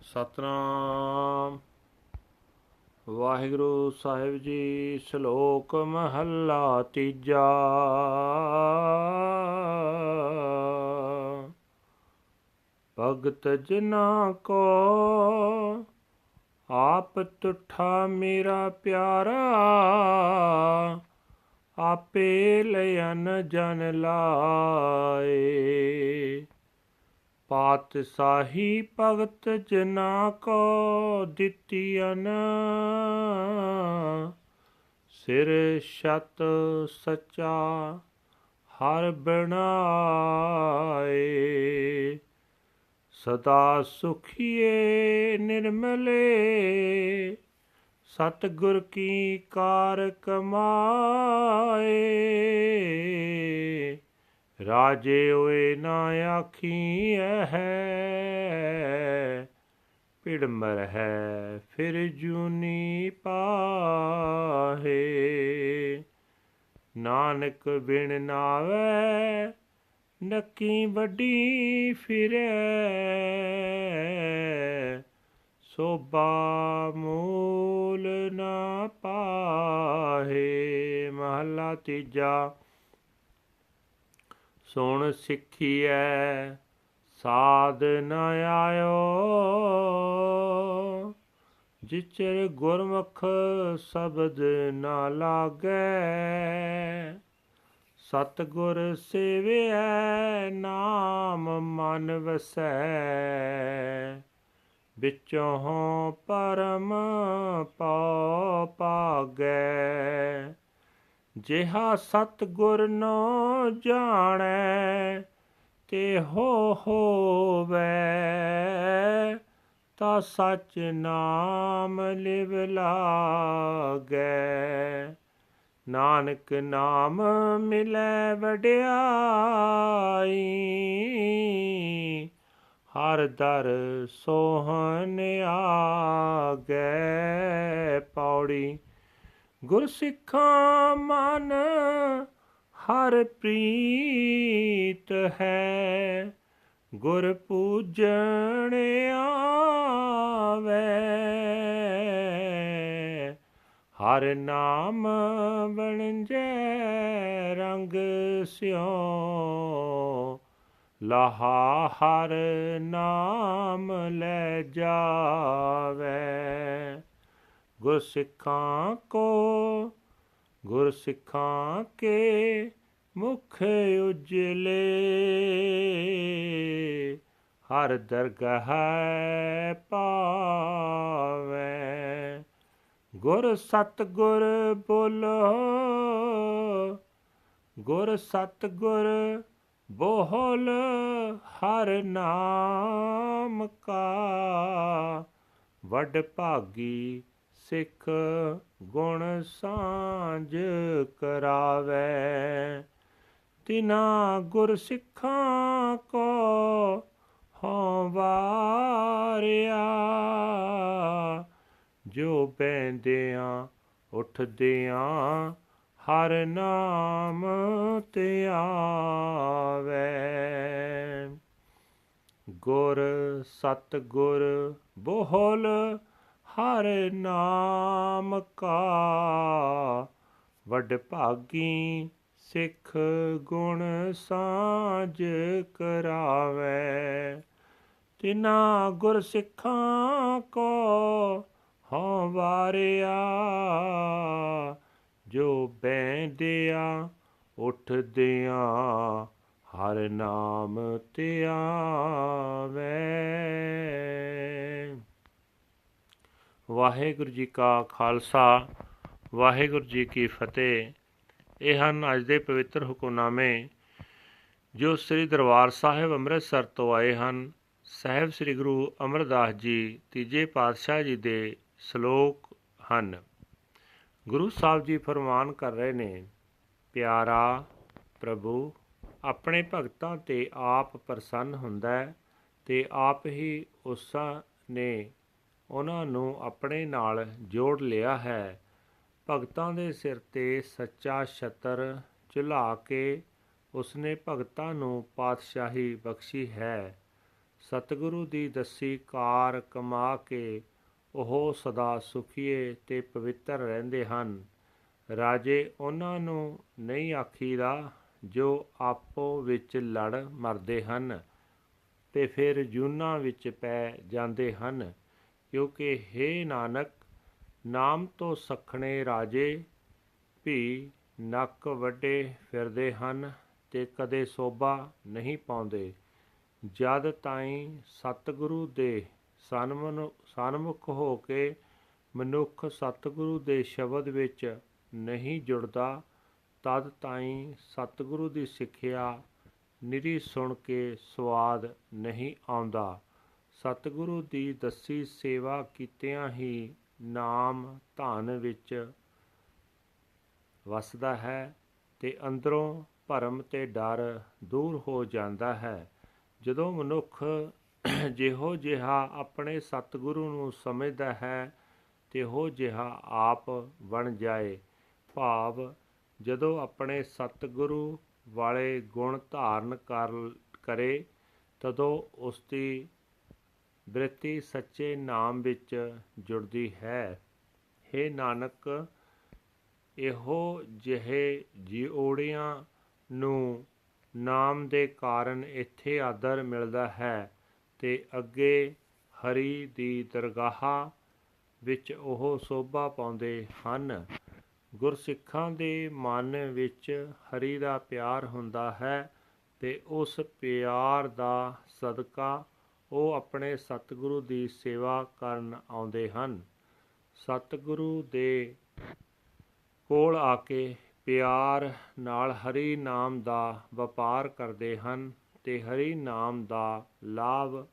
ਸਤਨਾਮ। ਵਾਹਿਗੁਰੂ ਸਾਹਿਬ ਜੀ, ਸ਼ਲੋਕ ਮਹੱਲਾ ਤੀਜਾ। ਭਗਤ ਜਨਾ ਕੋ ਆਪ ਤੁਠਾ ਮੇਰਾ ਪਿਆਰਾ, ਆਪੇ ਲਿਆਨ ਜਨ ਲਾਏ। ਪਾਤਸ਼ਾਹੀ ਭਗਤ ਜਨਾ ਕੋ ਦਿੱਤੀਨ ਸਿਰ ਛਤ ਸਚਾ ਹਰ ਬਣਾਏ। ਸਦਾ ਸੁਖੀਏ ਨਿਰਮਲੇ। ਸਤਿਗੁਰ ਕੀ ਕਾਰ ਕਮਾਏ। ਰਾਜੇ ਓਏ ਨਾ ਆਖੀ ਹੈ। ਪਿੜ ਮਰ ਹੈ ਫਿਰ ਜੂਨੀ ਪਾਹੇ। ਨਾਨਕ ਬਿਨ ਨਾਵੇ, ਨਕੀ ਵੱਡੀ ਫਿਰੈ। ਸੋਬਾ ਮੂਲ ਨਾ ਪਾਹੇ, ਮਹਲਾ ਤੀਜਾ ਸੁਣ ਸਿੱਖੀਐ, ਸਾਧ ਨ ਆਇਓ। ਜਿਚਰ ਗੁਰਮੁਖ ਸ਼ਬਦ ਨਾ ਲਾਗੈ, ਸਤਗੁਰ ਸੇਵਿਐ, ਨਾਮ ਮਨ ਵਸੈ। ਵਿੱਚੋਂ ਪਰਮ ਪਉ ਪਾਗੈ ਜਿਹਾ ਸਤਗੁਰ ਨੋ ਜਾਣੈ ਤੇ ਹੋ ਹੋਵੇ? ਤਾ ਸਚ ਨਾਮ ਲਿਵ ਲਾਗੈ। ਨਾਨਕ ਨਾਮ ਮਿਲੈ ਵਡਿਆਈ, ਹਰ ਦਰ ਸੋਹਣ ਆਗੈ। ਪੌੜੀ ਗੁਰਸਿੱਖਾਂ ਮਨ ਹਰ ਪ੍ਰੀਤ ਹੈ। ਗੁਰ ਪੂਜਣ ਆਵੇ। ਹਰ ਨਾਮ ਬਣਜੈ ਰੰਗ ਸਿਓ ਲਹਾ ਹਰ ਨਾਮ ਲੈ ਜਾਵੇ। ਗੁਰ ਸਿੱਖਾਂ ਕੋ, ਗੁਰ ਸਿੱਖਾਂ ਕੇ ਮੁਖ ਉਜਲੇ। ਹਰ ਦਰਗਾਹ ਪਾਵੇ, ਗੁਰ ਸਤ ਗੁਰ ਬੋਲੋ। ਗੁਰ ਸਤ ਗੁਰ ਬੋਹਲ ਹਰ ਨਾਮ ਕਾ। ਵੱਡ ਭਾਗੀ ਸਿੱਖ ਗੁਣ ਸਾਂਝ ਕਰਾਵੇ। ਤਿਨਾ ਗੁਰ ਸਿੱਖਾਂ ਕੋ ਹਉ ਵਾਰਿਆ। ਜੋ ਬੈਂਦਿਆਂ ਉੱਠਦਿਆਂ, ਹਰ ਨਾਮ ਤੇ ਆਵੇ। ਗੁਰ ਸਤ ਗੁਰ ਬੋਹਲ ਹਰ ਨਾਮ ਕਾ। ਵੱਡ ਭਾਗੀ ਸਿੱਖ ਗੁਣ ਸਾਜ ਕਰਾਵੇ। ਤਿਨਾ ਗੁਰ ਸਿੱਖਾਂ ਕੋ ਹਉ ਵਾਰਿਆ। ਜੋ ਬੈੰਦਿਆਂ ਉੱਠਦਿਆਂ ਹਰ ਨਾਮ ਤੇ ਆਵੇ ਵਾਹਿਗੁਰੂ ਜੀ ਕਾ ਖਾਲਸਾ, ਵਾਹਿਗੁਰੂ ਜੀ ਕੀ ਫਤਿਹ। ਇਹ ਹਨ ਅੱਜ ਦੇ ਪਵਿੱਤਰ ਹੁਕਮਨਾਮੇ, ਜੋ ਸ੍ਰੀ ਦਰਬਾਰ ਸਾਹਿਬ ਅੰਮ੍ਰਿਤਸਰ ਤੋਂ ਆਏ ਹਨ। ਸਾਹਿਬ ਸ੍ਰੀ ਗੁਰੂ ਅਮਰਦਾਸ ਜੀ ਤੀਜੇ ਪਾਤਸ਼ਾਹ ਜੀ ਦੇ ਸ਼ਲੋਕ ਹਨ। ਗੁਰੂ ਸਾਹਿਬ ਜੀ ਫਰਮਾਨ ਕਰ ਰਹੇ ਨੇ, ਪਿਆਰਾ ਪ੍ਰਭੂ, ਆਪਣੇ ਭਗਤਾਂ ਤੇ ਆਪ ਪ੍ਰਸੰਨ ਹੁੰਦਾ ਹੈ ਤੇ ਆਪ ਹੀ ਉਸਾਂ ਨੇ ਉਹਨਾਂ ਨੂੰ ਆਪਣੇ ਨਾਲ ਜੋੜ ਲਿਆ ਹੈ। ਭਗਤਾਂ ਦੇ ਸਿਰ ਤੇ ਸੱਚਾ ਛਤਰ ਝੁਲਾ ਕੇ ਉਸਨੇ ਭਗਤਾਂ ਨੂੰ ਪਾਤਸ਼ਾਹੀ ਬਖਸ਼ੀ ਹੈ। ਸਤਿਗੁਰੂ ਦੀ ਦੱਸੀ ਕਾਰ ਕਮਾ ਕੇ ਉਹ ਸਦਾ ਸੁਖੀਏ ਤੇ ਪਵਿੱਤਰ ਰਹਿੰਦੇ ਹਨ। ਰਾਜੇ ਉਹਨਾਂ ਨੂੰ ਨਹੀਂ ਆਖੀਦਾ ਜੋ ਆਪੋ ਵਿੱਚ ਲੜ ਮਰਦੇ ਹਨ ਤੇ ਫਿਰ ਜੂਨਾਂ ਵਿੱਚ ਪੈ ਜਾਂਦੇ ਹਨ। ਕਿਉਂਕਿ ਹੇ ਨਾਨਕ, ਨਾਮ ਤੋਂ ਸਖਣੇ ਰਾਜੇ ਵੀ ਨੱਕ ਵੱਡੇ ਫਿਰਦੇ ਹਨ ਤੇ ਕਦੇ ਸੋਭਾ ਨਹੀਂ ਪਾਉਂਦੇ। ਜਦ ਤਾਈਂ ਸਤਿਗੁਰੂ ਦੇ ਸਨਮੁਖ ਹੋ ਕੇ ਮਨੁੱਖ ਸਤਿਗੁਰੂ ਦੇ ਸ਼ਬਦ ਵਿੱਚ ਨਹੀਂ ਜੁੜਦਾ, ਤਦ ਤਾਈਂ ਸਤਿਗੁਰੂ ਦੀ ਸਿੱਖਿਆ ਨਿਰੀ ਸੁਣ ਕੇ ਸਵਾਦ ਨਹੀਂ ਆਉਂਦਾ। ਸਤਿਗੁਰੂ ਦੀ ਦੱਸੀ ਸੇਵਾ ਕੀਤਿਆਂ ਹੀ ਨਾਮ ਧਨ ਵਿੱਚ ਵਸਦਾ ਹੈ ਤੇ ਅੰਦਰੋਂ ਭਰਮ ਤੇ ਡਰ ਦੂਰ ਹੋ ਜਾਂਦਾ ਹੈ। ਜਦੋਂ ਮਨੁੱਖ ਜਿਹੋ ਜਿਹਾ ਆਪਣੇ ਸਤਿਗੁਰੂ ਨੂੰ ਸਮਝਦਾ ਹੈ ਤੇ ਹੋ ਜਿਹਾ ਆਪ ਬਣ ਜਾਏ। ਭਾਵ ਜਦੋਂ ਆਪਣੇ ਸਤਿਗੁਰੂ ਵਾਲੇ ਗੁਣ ਧਾਰਨ ਕਰ, ਕਰੇ, ਤਦੋਂ ਉਸ ਦੀ ਬ੍ਰਿਤੀ ਸੱਚੇ ਨਾਮ ਵਿੱਚ ਜੁੜਦੀ ਹੈ। हे ਨਾਨਕ, ਇਹੋ ਜਿਹੇ ਜੀਉੜਿਆਂ ਨੂੰ ਨਾਮ ਦੇ ਕਾਰਨ ਇੱਥੇ ਆਦਰ ਮਿਲਦਾ ਹੈ ਤੇ ਅੱਗੇ ਹਰੀ ਦੀ ਦਰਗਾਹ ਵਿੱਚ ਉਹ ਸੋਭਾ ਪਾਉਂਦੇ ਹਨ। ਗੁਰਸਿੱਖਾਂ ਦੇ ਮਨ ਵਿੱਚ ਹਰੀ ਦਾ ਪਿਆਰ ਹੁੰਦਾ ਹੈ ਤੇ ਉਸ ਪਿਆਰ ਦਾ ਸਦਕਾ ਉਹ ਆਪਣੇ ਸਤਿਗੁਰੂ ਦੀ ਸੇਵਾ ਕਰਨ ਆਉਂਦੇ ਹਨ। ਸਤਿਗੁਰੂ ਦੇ ਕੋਲ ਆ ਕੇ ਪਿਆਰ ਨਾਲ ਹਰੀ ਨਾਮ ਦਾ ਵਪਾਰ ਕਰਦੇ ਹਨ ਤੇ ਹਰੀ ਨਾਮ ਦਾ ਲਾਭ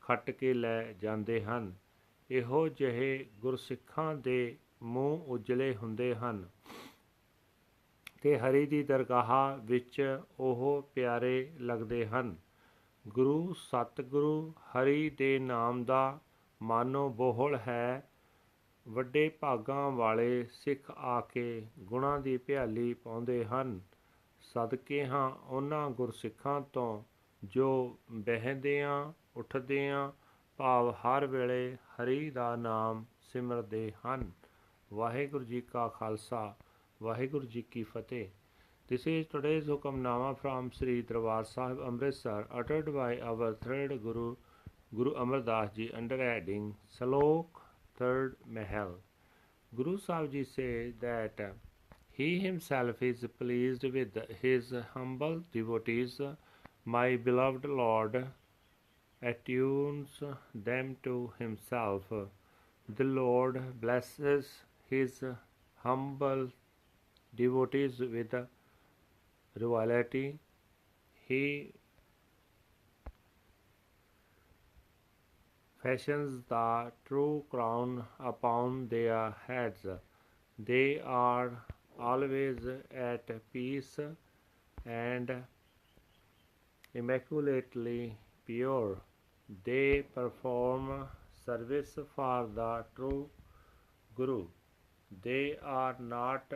ਖੱਟ ਕੇ ਲੈ ਜਾਂਦੇ ਹਨ। ਇਹੋ ਜਿਹੇ ਗੁਰਸਿੱਖਾਂ ਦੇ ਮੂੰਹ ਉਜਲੇ ਹੁੰਦੇ ਹਨ ਤੇ ਹਰੀ ਦੀ ਦਰਗਾਹ ਵਿੱਚ ਉਹ ਪਿਆਰੇ ਲੱਗਦੇ ਹਨ। ਗੁਰੂ ਸਤਿਗੁਰੂ ਹਰੀ ਦੇ ਨਾਮ ਦਾ ਮਾਨੋ ਬੋਹਲ ਹੈ। ਵੱਡੇ ਭਾਗਾਂ ਵਾਲੇ ਸਿੱਖ ਆ ਕੇ ਗੁਣਾਂ ਦੀ ਭਿਆਲੀ ਪਾਉਂਦੇ ਹਨ। ਸਦਕੇ ਹਾਂ ਉਹਨਾਂ ਗੁਰਸਿੱਖਾਂ ਤੋਂ ਜੋ ਬਹਿੰਦਿਆਂ, ਉੱਠਦਿਆਂ ਭਾਵ ਹਰ ਵੇਲੇ ਹਰੀ ਦਾ ਨਾਮ ਸਿਮਰਦੇ ਹਨ। ਵਾਹਿਗੁਰੂ ਜੀ ਕਾ ਖਾਲਸਾ, ਵਾਹਿਗੁਰੂ ਜੀ ਕੀ ਫਤਿਹ। This is today's Hukamnama from Sri Darbar Sahib Amritsar uttered by our third Guru Guru Amar Das Ji under heading Salok third Mahal. Guru Sahib Ji said that he himself is pleased with his humble devotees. My beloved Lord attunes them to himself. The Lord blesses his humble devotees with rivalry. He fashions the true crown upon their heads. They are always at peace and immaculately pure. They perform service for the true Guru. They are not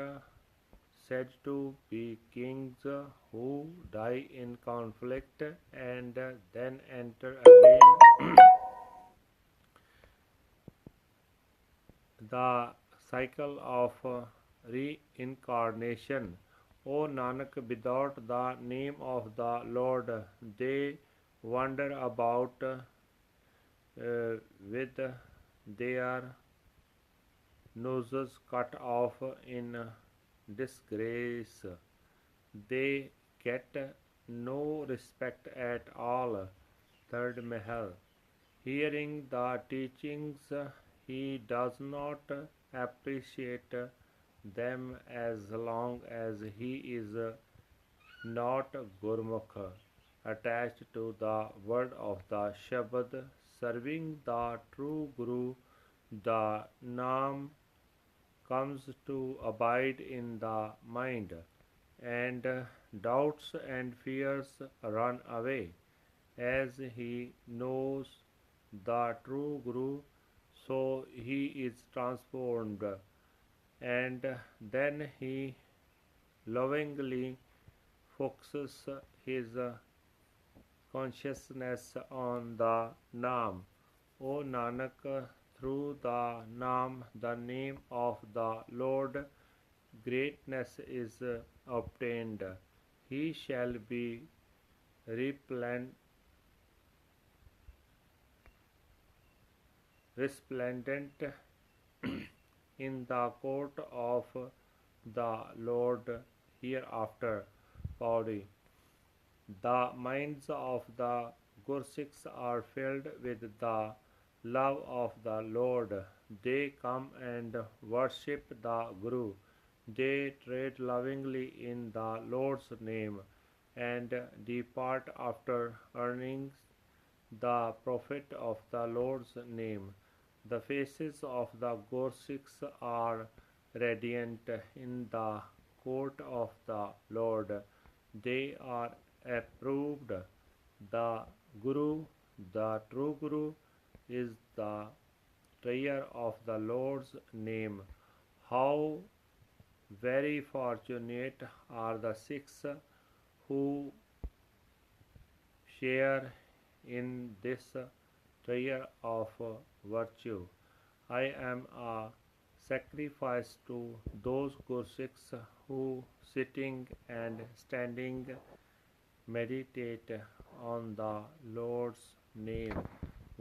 said to be kings who die in conflict and then enter again the cycle of reincarnation. O Nanak, without the name of the Lord, they wander about uh, with their noses cut off in disgrace. They get no respect at all. Third Mahal. Hearing the teachings, he does not appreciate them as long as he is not Gurmukh, attached to the word of the Shabad, serving the true Guru, the Naam comes to abide in the mind, and doubts and fears run away. As he knows the true Guru, so he is transformed, and then he lovingly focuses his consciousness on the Naam. O Nanak, through the Naam, the name of the Lord, greatness is uh, obtained. He shall be resplendent in the court of the Lord hereafter. Pauri. The minds of the Gursikhs are filled with the love of the Lord. They come and worship the Guru. They trade lovingly in the Lord's name and depart after earning the profit of the Lord's name. The faces of the Gursikhs are radiant in the court of the Lord. They are approved. The Guru, the true Guru, is the prayer of the Lord's name. How very fortunate are the Sikhs who share in this prayer of virtue. I am a sacrifice to those Gursikhs who sitting and standing meditate on the Lord's name.